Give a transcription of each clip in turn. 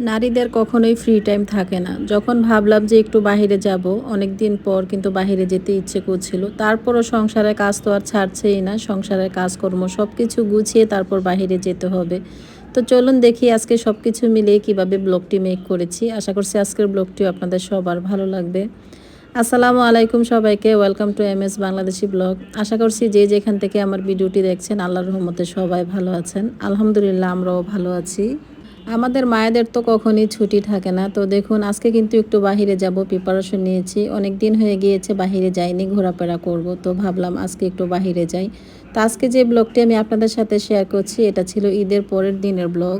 নারীদের কখনোই free time থাকে না। যখন ভাবলাম যে একটু বাইরে যাব অনেক দিন পর কিন্তু বাইরে যেতে ইচ্ছে করছিল। তারপরও সংসারের কাজ তো আর ছাড়ছেই না। সংসারের কাজকর্ম সব কিছু গুছিয়ে তারপর বাইরে যেতে হবে। তো চলুন দেখি আজকে সব কিছু মিলিয়ে কীভাবে ব্লগটি মেক করেছি। আশা করছি আজকের ব্লগটিও আপনাদের সবার ভালো লাগবে। আসসালামু আলাইকুম সবাইকে। Welcome to M S Bangladeshi blog আশা করছি যে যেখান থেকে আমার ভিডিওটি দেখছেন, আল্লাহর রহমতে সবাই ভালো আছেন। আলহামদুলিল্লাহ, আমরাও ভালো আছি। আমাদের মায়েদের তো কখনই ছুটি থাকে না। তো দেখুন, আজকে কিন্তু একটু বাহিরে যাব প্রিপারেশন নিয়েছি। অনেক দিন হয়ে গিয়েছে, বাহিরে যাইনি, ঘোরাফেরা করব। তো ভাবলাম আজকে একটু বাহিরে যাই। তো আজকে যে ব্লগটি আমি আপনাদের সাথে শেয়ার করছি, এটা ছিল ঈদের পরের দিনের ব্লগ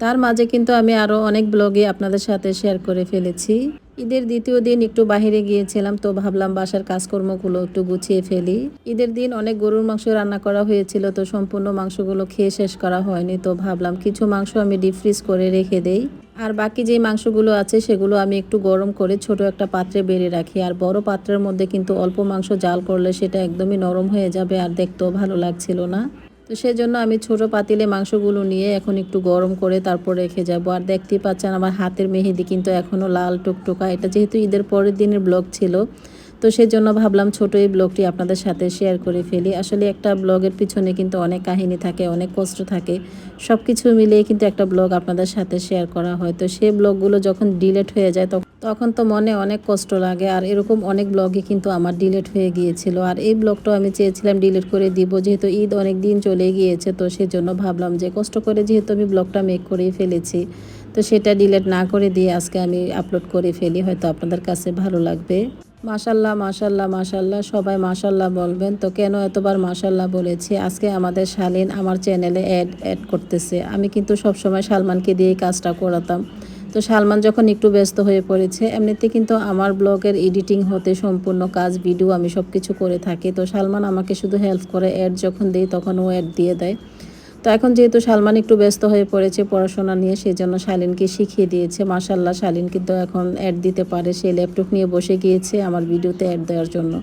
তার মাঝে কিন্তু আমি আরও অনেক ব্লগে আপনাদের সাথে শেয়ার করে ফেলেছি। ঈদের দ্বিতীয় দিন একটু বাহিরে গিয়েছিলাম, তো ভাবলাম বাসার কাজকর্মগুলো একটু গুছিয়ে ফেলি। ঈদের দিন অনেক গরুর মাংস রান্না করা হয়েছিল, তো সম্পূর্ণ মাংসগুলো খেয়ে শেষ করা হয়নি, তো ভাবলাম কিছু মাংস আমি ডিপ ফ্রিজ করে রেখে দেই। আর বাকি যে মাংসগুলো আছে, সেগুলো আমি একটু গরম করে ছোট একটা পাত্রে বেড়ে রাখি, আর বড় পাত্রের মধ্যে কিন্তু অল্প মাংস জাল করলে সেটা একদমই নরম হয়ে যাবে, আর দেখতেও ভালো লাগছিল না। তো সেজন্য আমি ছোট পাতিলে মাংসগুলো নিয়ে এখন একটু গরম করে তারপর রেখে যাব। আর দেখতেই পাচ্ছেন আমার হাতের মেহেদি কিন্তু এখনও লাল টুকটুকা। এটা যেহেতু ঈদের পরের দিনের ব্লগ ছিল, তো সেই জন্য ভাবলাম ছোট এই ব্লগটি আপনাদের সাথে শেয়ার করে ফেলি। আসলে একটা ব্লগের পিছনে কিন্তু অনেক কাহিনী থাকে, অনেক কষ্ট থাকে। সব কিছু মিলিয়ে কিন্তু একটা ব্লগ আপনাদের সাথে শেয়ার করা হয়। তো সেই ব্লগগুলো যখন ডিলেট হয়ে যায় তখন তো মনে অনেক কষ্ট লাগে আর এরকম অনেক ব্লগই কিন্তু আমার ডিলেট হয়ে গিয়েছিল। আর এই ব্লগটাও আমি চেয়েছিলাম ডিলিট করে দিব, যেহেতু ঈদ অনেক দিন চলে গিয়েছে, তো সেজন্য ভাবলাম যে কষ্ট করে যেহেতু আমি ব্লগটা মেক করেই ফেলেছি, তো সেটা ডিলেট না করে দিয়ে আজকে আমি আপলোড করে ফেলি, হয়তো আপনাদের কাছে ভালো লাগবে। মাশাল্লাহ মাশাল্লাহ মাশাল্লাহ, সবাই মাশাল্লাহ বলবেন, তো কেন এতবার মাশাল্লাহ বলেছি? আজকে আমাদের শালিন আমার চ্যানেলে অ্যাড অ্যাড করতেছে। আমি কিন্তু সবসময় সালমানকে দিয়েই কাজটা করাতাম। তো সালমান যখন একটু ব্যস্ত হয়ে পড়েছে, এমনিতে কিন্তু আমার ব্লগের এডিটিং হতে সম্পূর্ণ কাজ ভিডিও আমি সব কিছু করে থাকি। তো সালমান আমাকে শুধু হেল্প করে অ্যাড যখন দিই তখন ও অ্যাড দিয়ে দেয়। তো এখন যেহেতু সালমান একটু ব্যস্ত হয়ে পড়েছে পড়াশোনা নিয়ে সেই জন্য শালিনকে শিখিয়ে দিয়েছে। মাসাল্লাহ শালিন কিন্তু এখন অ্যাড দিতে পারে। সে ল্যাপটপ নিয়ে বসে গিয়েছে আমার ভিডিওতে অ্যাড দেওয়ার জন্য।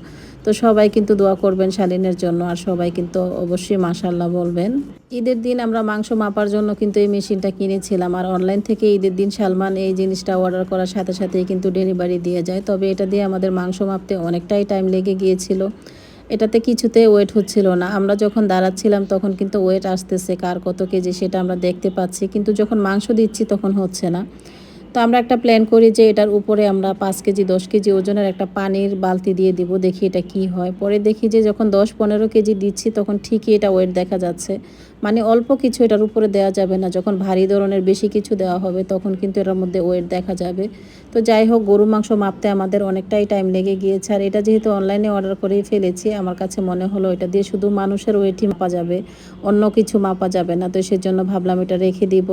তো সবাই কিন্তু দোয়া করবেন শালিনের জন্য, আর সবাই কিন্তু অবশ্যই মাসাল্লাহ বলবেন। ঈদের দিন আমরা মাংস মাপার জন্য কিন্তু এই মেশিনটা কিনেছিলাম, আর অনলাইন থেকে ঈদের দিন সালমান এই জিনিসটা অর্ডার করার সাথে সাথেই কিন্তু ডেলিভারি দিয়ে যায়। তবে এটা দিয়ে আমাদের মাংস মাপতে অনেকটাই টাইম লেগে গিয়েছিল। এটাতে কিছুতে ওয়েট হচ্ছিল না। আমরা যখন দাঁড়াচ্ছিলাম তখন কিন্তু ওয়েট আসতেছে, কার কত কেজি সেটা আমরা দেখতে পাচ্ছি, কিন্তু যখন মাংস দিচ্ছি তখন হচ্ছে না। তো আমরা একটা প্ল্যান করি যে এটার উপরে আমরা পাঁচ কেজি, দশ কেজি ওজনের একটা পানির বালতি দিয়ে দিব, দেখি এটা কি হয়। পরে দেখি যে যখন দশ পনেরো কেজি দিচ্ছি তখন ঠিকই এটা ওয়েট দেখা যাচ্ছে। মানে অল্প কিছু এটার উপরে দেওয়া যাবে না, যখন ভারী ধরনের বেশি কিছু দেওয়া হবে তখন কিন্তু এটার মধ্যে ওয়েট দেখা যাবে। তো যাই হোক, গরু মাংস মাপতে আমাদের অনেকটাই টাইম লেগে গিয়েছে আর এটা যেহেতু অনলাইনে অর্ডার করেই ফেলেছি, আমার কাছে মনে হলো এটা দিয়ে শুধু মানুষের ওয়েটই মাপা যাবে, অন্য কিছু মাপা যাবে না, তো সেজন্য ভাবলাম এটা রেখে দিব।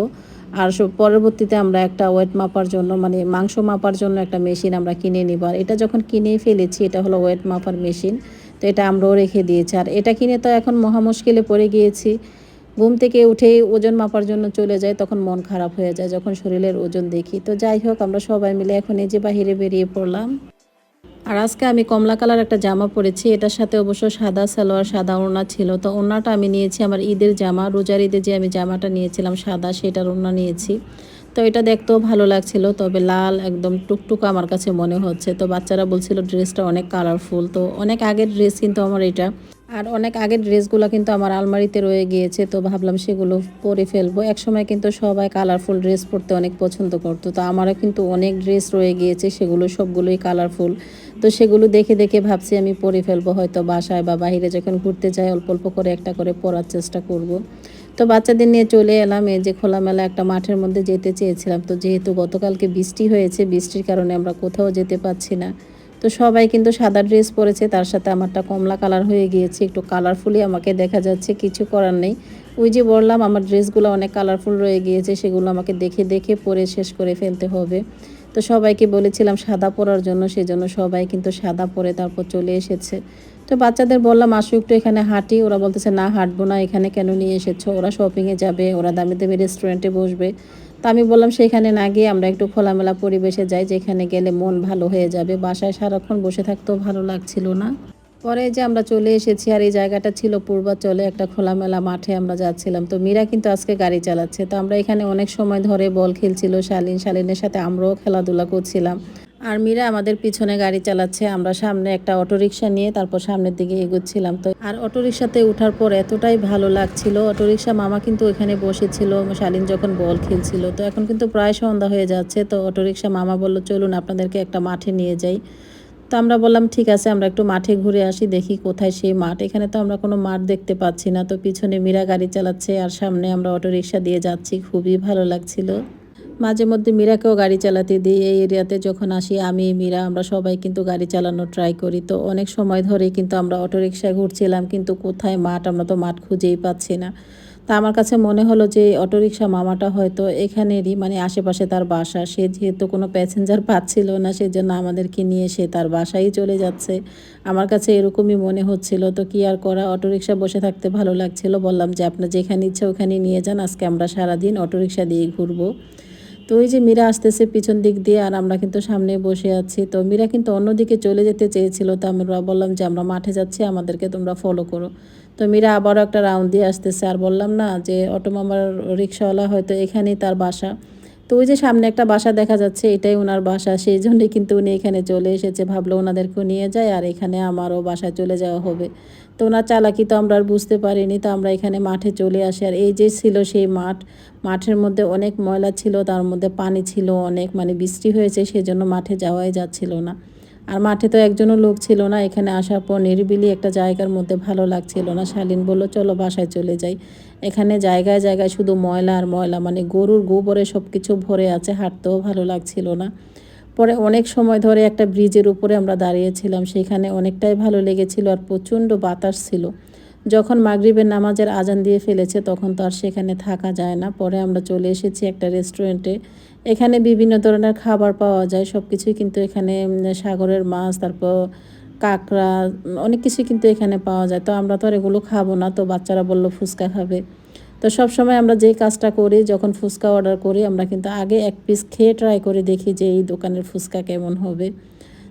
আর পরবর্তীতে আমরা একটা ওয়েট মাপার জন্য মানে মাংস মাপার জন্য একটা মেশিন আমরা কিনে নিব। আর এটা যখন কিনেই ফেলেছি, এটা হলো ওয়েট মাপার মেশিন তো এটা আমরাও রেখে দিয়েছি। আর এটা কিনে তো এখন মহা মুশকিলে পড়ে গিয়েছি। ঘুম থেকে উঠেই ওজন মাপার জন্য চলে যায় তখন মন খারাপ হয়ে যায়, যখন শরীরের ওজন দেখি। তো যাই হোক, আমরা সবাই মিলে এখন এই যে বাহিরে বেরিয়ে পড়লাম। আর আজকে আমি কমলা কালার একটা জামা পরেছি। এটার সাথে অবশ্য সাদা সালোয়ার, সাদা ওড়না ছিল। তো ওড়নাটা আমি নিয়েছি আমার ঈদের জামা। রোজার ঈদে যে আমি জামাটা নিয়েছিলাম সাদা, সেটার ওড়না নিয়েছি। তো এটা দেখতেও ভালো লাগছিল, তবে লাল একদম টুকটুক আমার কাছে মনে হচ্ছে। তো বাচ্চারা বলছিল, ড্রেসটা অনেক কালারফুল তো অনেক আগের ড্রেস কিন্তু আমার এটা। আর অনেক আগের ড্রেসগুলো কিন্তু আমার আলমারিতে রয়ে গিয়েছে, তো ভাবলাম সেগুলো পরে ফেলব। একসময় কিন্তু সবাই কালারফুল ড্রেস পরতে অনেক পছন্দ করতো, তো আমারও কিন্তু অনেক ড্রেস রয়ে গিয়েছে, সেগুলো সবগুলোই কালারফুল তো সেগুলো দেখে দেখে ভাবছি আমি পরে ফেলব, হয়তো বাসায় বা বাইরে যখন ঘুরতে যাই, অল্প অল্প করে একটা করে পরার চেষ্টা করব। তো বাচ্চাদের নিয়ে চলে এলাম, এই যে খোলামেলা একটা মাঠের মধ্যে যেতে চেয়েছিলাম, তো যেহেতু গতকালকে বৃষ্টি হয়েছে, বৃষ্টির কারণে আমরা কোথাও যেতে পারছি না। তো সবাই কিন্তু সাদা ড্রেস পরেছে, তার সাথে আমারটা কমলা কালার হয়ে গিয়েছে, একটু কালারফুলি আমাকে দেখা যাচ্ছে, কিছু করার নেই। ওই যে বললাম, আমার ড্রেসগুলো অনেক কালারফুল রয়ে গিয়েছে, সেগুলো আমাকে দেখে দেখে পরে শেষ করে ফেলতে হবে। তো সবাইকে বলেছিলাম সাদা পরার জন্য, সেজন্য সবাই কিন্তু সাদা পরে তারপর চলে এসেছে। তো বাচ্চাদের বললাম, আসো একটু এখানে হাঁটি। ওরা বলতেছে, না, হাঁটবো না, এখানে কেন নিয়ে এসেছ? ওরা শপিংয়ে যাবে, ওরা দামি দামি রেস্টুরেন্টে বসবে। তা আমি বললাম, সেখানে না গিয়ে আমরা একটু খোলামেলা পরিবেশে যাই, যেখানে গেলে মন ভালো হয়ে যাবে। বাসায় সারাক্ষণ বসে থাকতেও ভালো লাগছিল না। পরে যে আমরা চলে এসেছি, আর এই জায়গাটা ছিল পূর্বাচলে একটা খোলামেলা মাঠে আমরা যাচ্ছিলাম। তো মীরা কিন্তু আজকে গাড়ি চালাচ্ছে। তো আমরা এখানে অনেক সময় ধরে বল খেলছিল, শালিন শালিনের সাথে আমরাও খেলাধুলা করছিলাম। আর মীরা আমাদের পিছনে গাড়ি চালাচ্ছে, আমরা সামনে একটা অটোরিকশা নিয়ে তারপর সামনের দিকে এগোচ্ছিলাম। তো আর অটোরিকশাতে ওঠার পর এতটাই ভালো লাগছিল, অটোরিকশা মামা কিন্তু ওইখানে বসেছিল, শালিন যখন বল খেলছিল, তো এখন কিন্তু প্রায় সন্ধ্যা হয়ে যাচ্ছে, তো অটোরিকশা মামা বলল, চলুন আপনাদেরকে একটা মাঠে নিয়ে যাই। তো আমরা বললাম, ঠিক আছে, আমরা একটু মাঠে ঘুরে আসি, দেখি কোথায় সেই মাঠ। এখানে তো আমরা কোনো মাঠ দেখতে পাচ্ছি না, তো পিছনে মীরা গাড়ি চালাচ্ছে, আর সামনে আমরা অটোরিকশা দিয়ে যাচ্ছি, খুবই ভালো লাগছিল। মাঝে মধ্যে মীরাকেও গাড়ি চালাতে দিই এই এরিয়াতে যখন আসি, আমি, মীরা, আমরা সবাই কিন্তু গাড়ি চালানোর ট্রাই করি। তো অনেক সময় ধরে কিন্তু আমরা অটোরিকশায় ঘুরছিলাম, কিন্তু কোথায় মাঠ আমরা তো মাঠ খুঁজেই পাচ্ছি না। তা আমার কাছে মনে হলো যে অটোরিকশা মামাটা হয়তো এখানেরই মানে আশেপাশে তার বাসা। সে যেহেতু কোনো প্যাসেঞ্জার পাচ্ছিল না, সেজন্য আমাদেরকে নিয়ে সে তার বাসায় চলে যাচ্ছে। আমার কাছে এরকমই মনে হচ্ছিল। তো কি আর করা, অটোরিকশা বসে থাকতে ভালো লাগছিল। বললাম যে, আপনার যেখানে ইচ্ছা ওখানে নিয়ে যান, আজকে আমরা সারাদিন অটোরিকশা দিয়ে ঘুরবো। তো ওই যে মীরা আসতেছে পিছন দিক দিয়ে আর আমরা কিন্তু সামনে বসে আছি। তো মীরা কিন্তু অন্যদিকে চলে যেতে চেয়েছিল, তো আমরা বললাম যে আমরা মাঠে যাচ্ছি, আমাদেরকে তোমরা ফলো করো। তো মীরা আবারও একটা রাউন্ড দিয়ে আসতেছে আর বললাম না যে অটো মামার রিক্সাওয়ালা হয়তো এখানেই তার বাসা। তো ওই যে সামনে একটা বাসা দেখা যাচ্ছে, এটাই ওনার বাসা। সেই জন্যই কিন্তু উনি এখানে চলে এসেছে, ভাবলো ওনাদেরকেও নিয়ে যায় আর এখানে আমারও বাসায় চলে যাওয়া হবে। তো ওনার চালাকি তো আমরা আর বুঝতে পারিনি, তো আমরা এখানে মাঠে চলে আসি। আর এই যে ছিল সেই মাঠ, মাঠের মধ্যে অনেক ময়লা ছিল, তার মধ্যে পানি ছিল অনেক মানে বৃষ্টি হয়েছে সেই জন্য মাঠে যাওয়াই যাচ্ছিল না। আর মাঠে তো একজনও লোক ছিল না, এখানে আসার পর নিরিবিলি একটা জায়গার মধ্যে ভালো লাগছিল না। শালিন বলল, চলো বাসায় চলে যাই। এখানে জায়গায় জায়গায় শুধু ময়লা আর ময়লা মানে গরুর গোবরে সব কিছু ভরে আছে, হাঁটতেও ভালো লাগছিল না। পরে অনেক সময় ধরে একটা ব্রিজের উপরে আমরা দাঁড়িয়েছিলাম, সেখানে অনেকটাই ভালো লেগেছিল আর প্রচণ্ড বাতাস ছিল। যখন মাগরিবের নামাজের আজান দিয়ে ফেলেছে, তখন তো আর সেখানে থাকা যায় না। পরে আমরা চলে এসেছি একটা রেস্টুরেন্টে। এখানে বিভিন্ন ধরনের খাবার পাওয়া যায় সব কিছুই কিন্তু এখানে সাগরের মাছ, তারপর কাঁকড়া, অনেক কিছুই কিন্তু এখানে পাওয়া যায়। তো আমরা তো আর এগুলো খাব না, তো বাচ্চারা বলল ফুচকা খাবে। তো সব সময় আমরা যেই কাজটা করি, যখন ফুচকা অর্ডার করি, আমরা কিন্তু আগে এক পিস খেয়ে ট্রাই করে দেখি যে এই দোকানের ফুচকা কেমন হবে।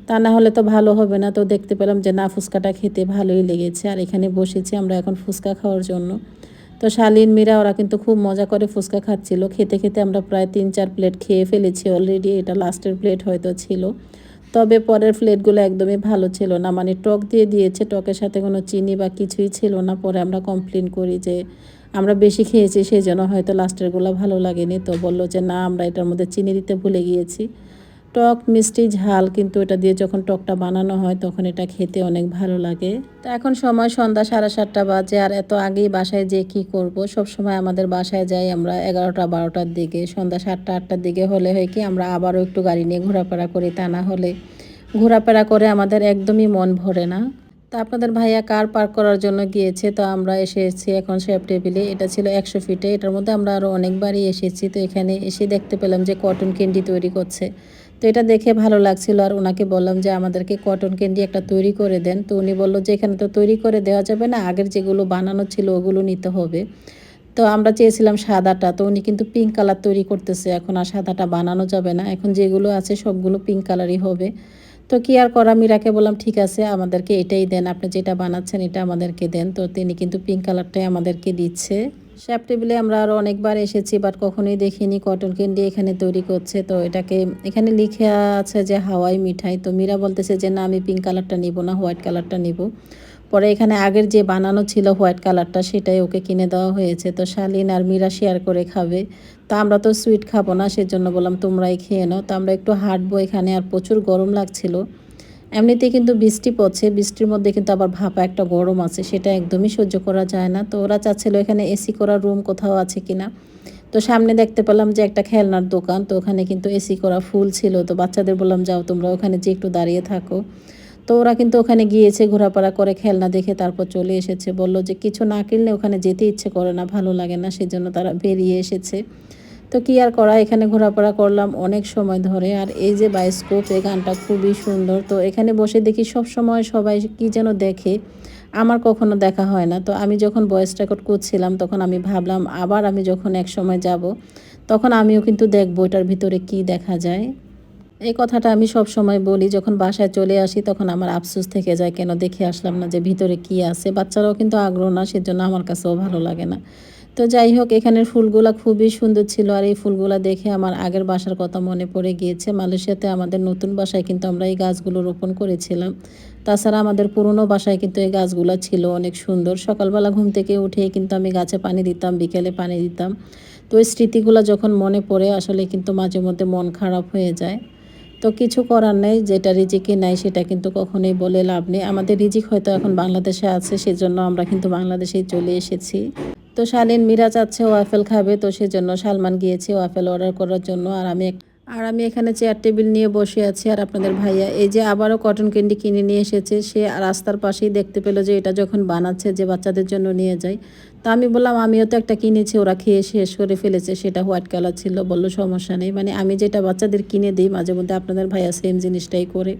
তা না হলে তো ভালো হবে না। তো দেখতে পেলাম যে না, ফুচকাটা খেতে ভালোই লেগেছে। আর এখানে বসেছি আমরা এখন ফুচকা খাওয়ার জন্য। তো শালিন মীরা, ওরা কিন্তু খুব মজা করে ফুচকা খাচ্ছিল। খেতে খেতে আমরা প্রায় তিন চার প্লেট খেয়ে ফেলেছি অলরেডি এটা লাস্টের প্লেট হয়তো ছিল। তবে পরের প্লেটগুলো একদমই ভালো ছিল না। মানে টক দিয়ে দিয়েছে। টকের সাথে কোনো চিনি বা কিছুই ছিল না। পরে আমরা কমপ্লেন করি যে আমরা বেশি খেয়েছি, সেই জন্য হয়তো লাস্টেরগুলো ভালো লাগেনি। তো বলল যে, না, আমরা এটার মধ্যে চিনি দিতে ভুলে গিয়েছি। টক, মিষ্টি, ঝাল, কিন্তু এটা দিয়ে যখন টকটা বানানো হয়, তখন এটা খেতে অনেক ভালো লাগে। তো এখন সময় সন্ধ্যা সাড়ে সাতটা বাজে, আর এত আগেই বাসায় যে কি করব? সব সময় আমাদের বাসায় যাই আমরা এগারোটা, বারোটার দিকে। সন্ধ্যা সাতটা, আটটার দিকে হলে হয় কি, আমরা আবারও একটু গাড়ি নিয়ে ঘোরাফেরা করি। তা না হলে ঘোরাফেরা করে আমাদের একদমই মন ভরে না। তা আপনাদের ভাইয়া কার পার্ক করার জন্য গিয়েছে? তো আমরা এসে এসেছি এখন শেপ টেবিলে এটা ছিল একশো ফিটে এটার মধ্যে আমরা আরও অনেকবারই এসেছি। তো এখানে এসে দেখতে পেলাম যে কটন ক্যান্ডি তৈরি করছে। তো এটা দেখে ভালো লাগছিল। আর ওনাকে বললাম যে আমাদেরকে কটন ক্যান্ডি একটা তৈরি করে দেন। তো উনি বলল যে এখানে তো তৈরি করে দেওয়া যাবে না। আগের যেগুলো বানানো ছিল ওগুলো নিতে হবে। তো আমরা চেয়েছিলাম সাদাটা। তো উনি কিন্তু পিঙ্ক কালার তৈরি করতেছে। এখন আর সাদাটা বানানো যাবে না। এখন যেগুলো আছে সবগুলো পিঙ্ক কালারই হবে। তো কি আর করা? মিরাকে বললাম, ঠিক আছে, আমাদেরকে এটাই দেন। আপনি যেটা বানাচ্ছেন, এটা আমাদেরকে দেন। তো তিনি কিন্তু পিঙ্ক কালারটাই আমাদেরকে দিচ্ছে। শ্যাপ টেবিলে আমরা আরও অনেকবার এসেছি বাট কখনোই দেখিনি। কটন ক্যান্ডি এখানে তৈরি করছে। তো এটাকে এখানে লিখে আছে যে হাওয়াই মিঠাই তো মীরা বলতেছে যে, না, আমি পিঙ্ক কালারটা নিব না হোয়াইট কালারটা নিব। পরে এখানে আগের যে বানানো ছিল হোয়াইট কালারটা সেটাই ওকে কিনে দেওয়া হয়েছে। তো শালিন আর মীরা শেয়ার করে খাবে। তা আমরা তো সুইট খাব না, সেজন্য বললাম তোমরাই খেয়ে নাও। তো আমরা একটু হাঁটবো এখানে, আর প্রচুর গরম লাগছিল। এমনিতে কিন্তু বৃষ্টি পড়ছে, বৃষ্টির মধ্যে কিন্তু আবার ভাপা একটা গরম আছে, সেটা একদমই সহ্য করা যায় না। তো ওরা চাচ্ছিল এখানে এসি করা রুম কোথাও আছে কিনা। তো সামনে দেখতে পেলাম যে একটা খেলনার দোকান, তো ওখানে কিন্তু এসি করা ফুল ছিল। তো বাচ্চাদের বললাম, যাও তোমরা ওখানে যে একটু দাঁড়িয়ে থাকো। তো ওরা কিন্তু ওখানে গিয়েছে, ঘোরাফেরা করে, খেলনা দেখে তারপর চলে এসেছে। বলল যে কিছু না কিনলে ওখানে যেতে ইচ্ছে করে না, ভালো লাগে না, সেজন্য তারা বেরিয়ে এসেছে। তো কি আর করা, এখানে ঘোরাফেরা করলাম অনেক সময় ধরে। আর এই যে বায়োস্কোপ এই গানটা খুবই সুন্দর। তো এখানে বসে দেখি সব সময় সবাই কি যেন দেখে, আমার কখনো দেখা হয় না। তো আমি যখন ভয়েস রেকর্ড করছিলাম, তখন আমি ভাবলাম আবার আমি যখন এক সময় যাব, তখন আমিও কিন্তু দেখব এটার ভিতরে কি দেখা যায়। এই কথাটা আমি সব সময় বলি, যখন বাসায় চলে আসি তখন আমার আফসোস থেকে যায়, কেন দেখে আসলাম না যে ভিতরে কি আছে। বাচ্চারাও কিন্তু আগ্রহ না, সেজন্য আমার কাছেও ভালো লাগে না। তো যাই হোক, এখানের ফুলগুলা খুবই সুন্দর ছিল আর এই ফুলগুলা দেখে আমার আগের বাসার কথা মনে পড়ে গিয়েছে। মালয়েশিয়াতে আমাদের নতুন বাসায় কিন্তু আমরা এই গাছগুলো রোপণ করেছিলাম। তাছাড়া আমাদের পুরনো বাসায় কিন্তু এই গাছগুলো ছিল অনেক সুন্দর। সকালবেলা ঘুম থেকে উঠে কিন্তু আমি গাছে পানি দিতাম, বিকেলে পানি দিতাম। তো ওই স্মৃতিগুলো যখন মনে পড়ে, আসলে কিন্তু মাঝে মধ্যে মন খারাপ হয়ে যায়। তো কিছু করার নেই, যেটা রিজিকে নাই সেটা কিন্তু কখনোই বলে লাভ নেই। আমাদের রিজিক হয়তো এখন বাংলাদেশে আছে, সেজন্য আমরা কিন্তু বাংলাদেশেই চলে এসেছি। তো শালিন মিরা চাচ্ছে ওয়াফেল খাবে, তো সেজন্য সালমান গিয়েছে ওয়াফেল অর্ডার করার জন্য। আর আমি আর আমি এখানে চেয়ার টেবিল নিয়ে বসে আছি। আর আপনাদের ভাইয়া, এই যে আবারও কটন ক্যান্ডি কিনে নিয়ে এসেছে, সে রাস্তার পাশেই দেখতে পেল যে এটা যখন বানাচ্ছে, যে বাচ্চাদের জন্য নিয়ে যায়। তা আমি বললাম, আমিও তো একটা কিনেছি, ওরা খেয়ে শেষ করে ফেলেছে, সেটা হোয়াইট কালার ছিল বলল, সমস্যা নেই। মানে আমি যেটা বাচ্চাদের কিনে দিই মাঝে মধ্যে, আপনাদের ভাইয়া সেম জিনিসটাই করে।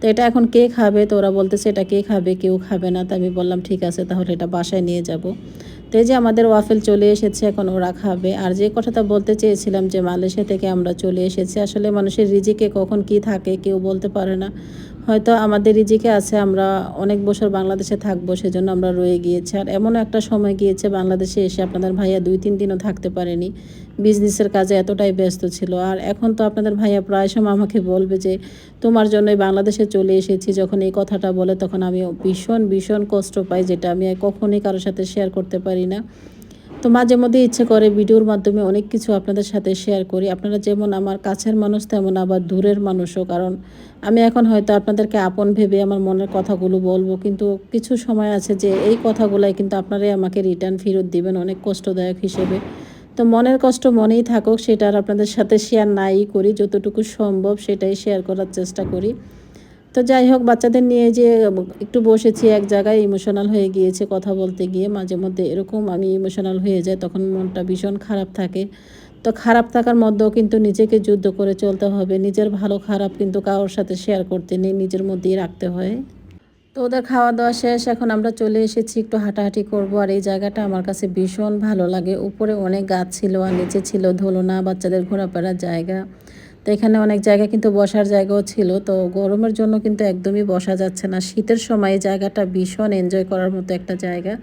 তো এটা এখন কে খাবে? তো ওরা বলতেছে, এটা কে খাবে? কেউ খাবে না। তো আমি বললাম, ঠিক আছে, তাহলে এটা বাসায় নিয়ে যাব। তো এই যে আমাদের ওয়াফেল চলে এসেছে, এখন ওরা খাবে। আর যে কথাটা বলতে চেয়েছিলাম যে, মালয়েশিয়া থেকে আমরা চলে এসেছি। আসলে মানুষের রিজিকে কখন কি থাকে, কেউ বলতে পারে না। হয়তো আমাদের রিজিকে আছে, আমরা অনেক বছর বাংলাদেশে থাকব, সেজন্য আমরা রয়ে গিয়েছি। আর এমনও একটা সময় গিয়েছে, বাংলাদেশে এসে আপনাদের ভাইয়া দুই, তিন দিনও থাকতে পারেনি। বিজনেসের কাজে এতটাই ব্যস্ত ছিল। আর এখন তো আপনাদের ভাইয়া প্রায় সময় আমাকে বলবে যে, তোমার জন্যই বাংলাদেশে চলে এসেছি। যখন এই কথাটা বলে, তখন আমি ভীষণ ভীষণ কষ্ট পাই, যেটা আমি কখনোই কারোর সাথে শেয়ার করতে পারি না। তো মাঝে মধ্যে ইচ্ছে করে ভিডিওর মাধ্যমে অনেক কিছু আপনাদের সাথে শেয়ার করি। আপনারা যেমন আমার কাছের মানুষ, তেমন আবার দূরের মানুষও। কারণ আমি এখন হয়তো আপনাদেরকে আপন ভেবে আমার মনের কথাগুলো বলব, কিন্তু কিছু সময় আছে যে এই কথাগুলাই কিন্তু আপনারাই আমাকে রিটার্ন ফেরত দিবেন অনেক কষ্টদায়ক হিসেবে। তো মনের কষ্ট মনেই থাকুক, সেটা আর আপনাদের সাথে শেয়ার নাই করি, যতটুকু সম্ভব সেটাই শেয়ার করার চেষ্টা করি। তো যাই হোক, বাচ্চাদের নিয়ে যে একটু বসেছি, এক জায়গায় ইমোশনাল হয়ে গিয়েছে কথা বলতে গিয়ে, মাঝে মধ্যে এরকম আমি ইমোশনাল হয়ে যাই, তখন মনটা ভীষণ খারাপ থাকে। তো খারাপ থাকার মধ্যেও কিন্তু নিজেকে যুদ্ধ করে চলতে হবে। নিজের ভালো খারাপ কিন্তু কারোর সাথে শেয়ার করতে নেই, নিজের মধ্যেই রাখতে হয়। তো ওদের খাওয়া দাওয়া শেষ, এখন আমরা চলে এসেছি, একটু হাঁটাহাঁটি করব। আর এই জায়গাটা আমার কাছে ভীষণ ভালো লাগে। উপরে অনেক গাছ ছিল আর নিচে ছিল ধুলো না, বাচ্চাদের ঘোরাফেরার জায়গা। তো এখানে অনেক জায়গা কিন্তু বসার জায়গাও ছিল। তো গরমের জন্য কিন্তু একদমই বসা যাচ্ছে না। শীতের সময় জায়গাটা ভীষণ এনজয় করার মতো একটা জায়গা।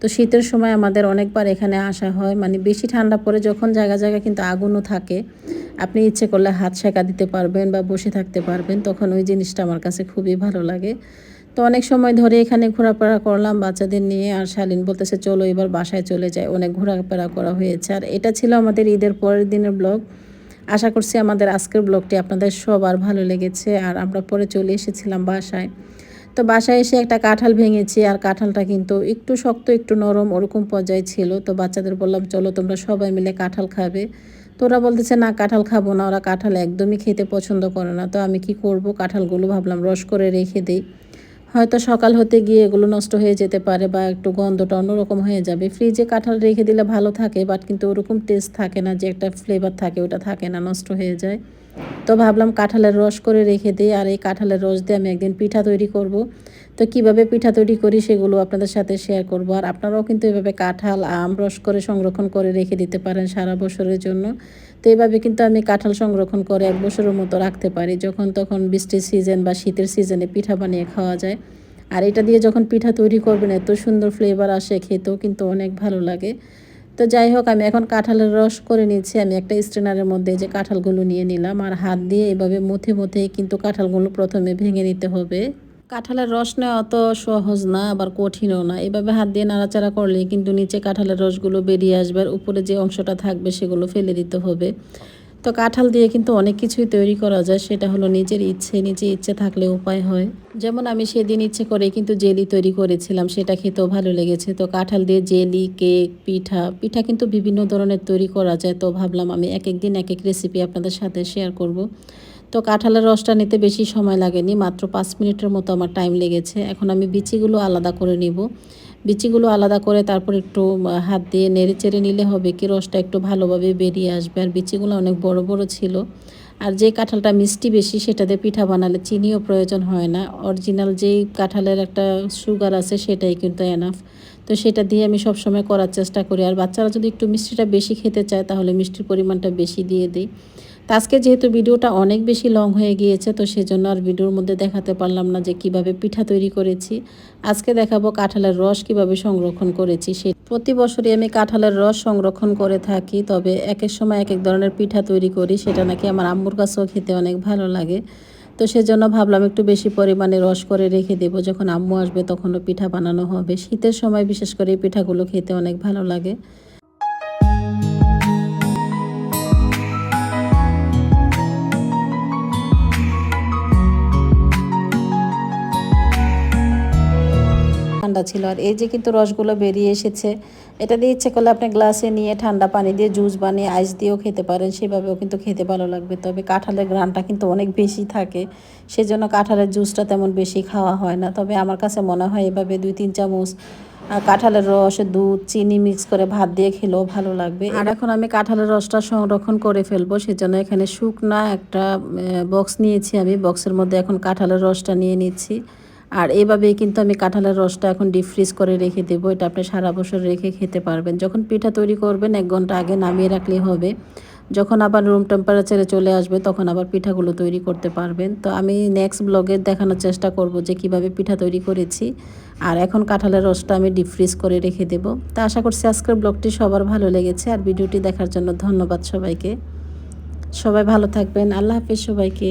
তো শীতের সময় আমাদের অনেকবার এখানে আসা হয়। মানে বেশি ঠান্ডা পড়ে যখন জায়গা জায়গা কিন্তু আগুনও থাকে। আপনি ইচ্ছে করলে হাত শেখা দিতে পারবেন বা বসে থাকতে পারবেন। তখন ওই জিনিসটা আমার কাছে খুবই ভালো লাগে। তো অনেক সময় ধরে এখানে ঘোরাফেরা করলাম বাচ্চাদের নিয়ে আর শালীন বলতেছে, চলো এবার বাসায় চলে যায় অনেক ঘোরাফেরা করা হয়েছে। আর এটা ছিল আমাদের ঈদের পরের দিনের ব্লগ। আশা করছি আমাদের আজকের ব্লগটি আপনাদের সবার ভালো লেগেছে আর আমরা পরে চলে এসেছিলাম বাসায়। তো বাসায় এসে একটা কাঁঠাল ভেঙেছি আর কাঁঠালটা কিন্তু একটু শক্ত, একটু নরম ওরকম পর্যায়ে ছিল। তো বাচ্চাদের বললাম, চলো তোমরা সবাই মিলে কাঁঠাল খাবে। তো ওরা বলতেছে, না, কাঁঠাল খাব না। ওরা কাঁঠাল একদমই খেতে পছন্দ করে না। তো আমি কি করব? কাঁঠালগুলো ভাবলাম রস করে রেখে দিই। হয়তো সকাল হতে গিয়ে এগুলো নষ্ট হয়ে যেতে পারে বা একটু গন্ধটা অন্যরকম হয়ে যাবে। ফ্রিজে কাঁঠাল রেখে দিলে ভালো থাকে বাট কিন্তু ওরকম টেস্ট থাকে না যে একটা ফ্লেভার থাকে, ওটা থাকে না, নষ্ট হয়ে যায়। তো ভাবলাম কাঁঠালের রস করে রেখে দিই, আর এই কাঁঠালের রস দিয়ে আমি একদিন পিঠা তৈরি করব। তো কীভাবে পিঠা তৈরি করি সেগুলো আপনাদের সাথে শেয়ার করব, আর আপনারাও কিন্তু এভাবে কাঁঠাল, আম রস করে সংরক্ষণ করে রেখে দিতে পারেন সারা বছরের জন্য। তো এইভাবে কিন্তু আমি কাঁঠাল সংরক্ষণ করে এক বছরের মতো রাখতে পারি। যখন তখন বৃষ্টির সিজন বা শীতের সিজনে পিঠা বানিয়ে খাওয়া যায়। আর এটা দিয়ে যখন পিঠা তৈরি করবেন, এত সুন্দর ফ্লেভার আসে, খেতেও কিন্তু অনেক ভালো লাগে। তো যাই হোক, আমি এখন কাঁঠালের রস করে নিচ্ছি। আমি একটা স্ট্রেনারের মধ্যে যে কাঁঠালগুলো নিয়ে নিলাম। আর হাত দিয়ে এভাবে মুথে মুথে কিন্তু কাঁঠালগুলো প্রথমে ভেঙে নিতে হবে। কাঁঠালের রস নেওয়া অত সহজ না, আবার কঠিনও না। এভাবে হাত দিয়ে নাড়াচাড়া করলে কিন্তু নিচে কাঁঠালের রসগুলো বেরিয়ে আসবে আর উপরে যে অংশটা থাকবে সেগুলো ফেলে দিতে হবে। তো কাঁঠাল দিয়ে কিন্তু অনেক কিছুই তৈরি করা যায়, সেটা হলো নিজের ইচ্ছে, নিজে ইচ্ছে থাকলে উপায় হয়। যেমন আমি সেদিন ইচ্ছে করে কিন্তু জেলি তৈরি করেছিলাম, সেটা খেতেও ভালো লেগেছে। তো কাঁঠাল দিয়ে জেলি, কেক, পিঠা পিঠা কিন্তু বিভিন্ন ধরনের তৈরি করা যায়। তো ভাবলাম আমি এক এক দিন এক এক রেসিপি আপনাদের সাথে শেয়ার করব। তো কাঁঠালের রসটা নিতে বেশি সময় লাগেনি, মাত্র পাঁচ মিনিটের মতো আমার টাইম লেগেছে। এখন আমি বিচিগুলো আলাদা করে নিব। বিচিগুলো আলাদা করে তারপর একটু হাত দিয়ে নেড়ে চেড়ে নিলে হবে কি, রসটা একটু ভালোভাবে বেরিয়ে আসবে। আর বিচিগুলো অনেক বড় বড় ছিল। আর যে কাঁঠালটা মিষ্টি বেশি, সেটাতে পিঠা বানালে চিনিও প্রয়োজন হয় না। অরিজিনাল যেই কাঁঠালের একটা সুগার আছে, সেটাই কিন্তু এনাফ তো সেটা দিয়ে আমি সবসময় করার চেষ্টা করি। আর বাচ্চারা যদি একটু মিষ্টিটা বেশি খেতে চায়, তাহলে মিষ্টির পরিমাণটা বেশি দিয়ে দিই। তো আজকে যেহেতু ভিডিওটা অনেক বেশি লং হয়ে গিয়েছে, তো সেজন্য আর ভিডিওর মধ্যে দেখাতে পারলাম না যে কীভাবে পিঠা তৈরি করেছি। আজকে দেখাবো কাঁঠালের রস কীভাবে সংরক্ষণ করেছি। সে প্রতি বছরই আমি কাঁঠালের রস সংরক্ষণ করে থাকি, তবে এক এক সময় এক এক ধরনের পিঠা তৈরি করি, সেটা নাকি আমার আম্মুর কাছেও খেতে অনেক ভালো লাগে। তো সেজন্য ভাবলাম একটু বেশি পরিমাণে রস করে রেখে দেবো, যখন আম্মু আসবে তখনও পিঠা বানানো হবে। শীতের সময় বিশেষ করে এই পিঠাগুলো খেতে অনেক ভালো লাগে। ঠান্ডা ছিল। আর এই যে কিন্তু রসগুলো বেরিয়ে এসেছে এটা দিয়ে ইচ্ছে করলে আপনি গ্লাসে নিয়ে ঠান্ডা পানি দিয়ে জুস বানিয়ে আইস দিয়েও খেতে পারেন সেভাবেও কিন্তু খেতে ভালো লাগবে। তবে কাঁঠালের গ্রানটা কিন্তু অনেক বেশি থাকে সেজন্য কাঁঠালের জুসটা তেমন বেশি খাওয়া হয় না। তবে আমার কাছে মনে হয় এভাবে দুই তিন চামচ কাঁঠালের রস দুধ চিনি মিক্স করে ভাত দিয়ে খেলেও ভালো লাগবে। আর এখন আমি কাঁঠালের রসটা সংরক্ষণ করে ফেলব সেজন্য এখানে শুকনা একটা বক্স নিয়েছি আমি। বক্সের মধ্যে এখন কাঁঠালের রসটা নিয়ে নিচ্ছি। আর এইভাবেই কিন্তু আমি কাঁঠালের রসটা এখন ডিপ ফ্রিজ করে রেখে দেবো। এটা আপনি সারা বছর রেখে খেতে পারবেন। যখন পিঠা তৈরি করবেন, এক ঘণ্টা আগে নামিয়ে রাখলেই হবে। যখন আবার রুম টেম্পারেচারে চলে আসবে, তখন আবার পিঠাগুলো তৈরি করতে পারবেন। তো আমি নেক্সট ব্লগে দেখানোর চেষ্টা করব যে কীভাবে পিঠা তৈরি করেছি। আর এখন কাঁঠালের রসটা আমি ডিপ ফ্রিজ করে রেখে দেবো। তা আশা করছি আজকের ব্লগটি সবার ভালো লেগেছে। আর ভিডিওটি দেখার জন্য ধন্যবাদ সবাইকে। সবাই ভালো থাকবেন। আল্লাহ হাফিজ সবাইকে।